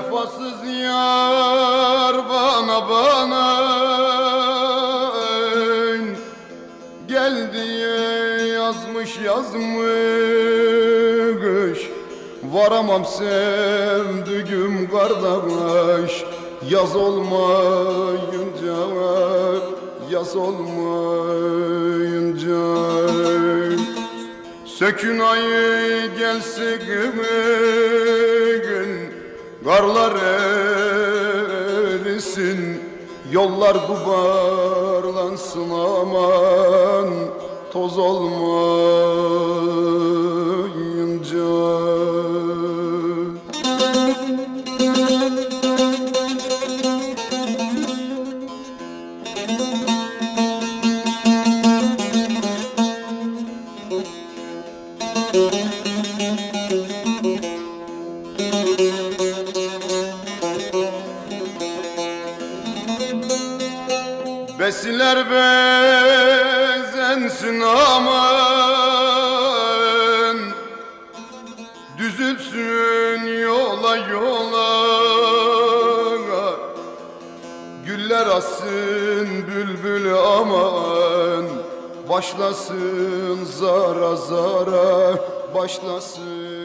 Vefasız yar bana bana Gel diye yazmış yazmış. Varamam sevdiğim kardeş. Yaz olmayınca Yaz olmayınca. Sökün ayı gelse gün Karlar erisin Yollar gubarlansın aman Toz olmayınca Besiler bezensin aman. Düzülsün yola yola. Güller assın bülbül aman. Başlasın zara zara Başlasın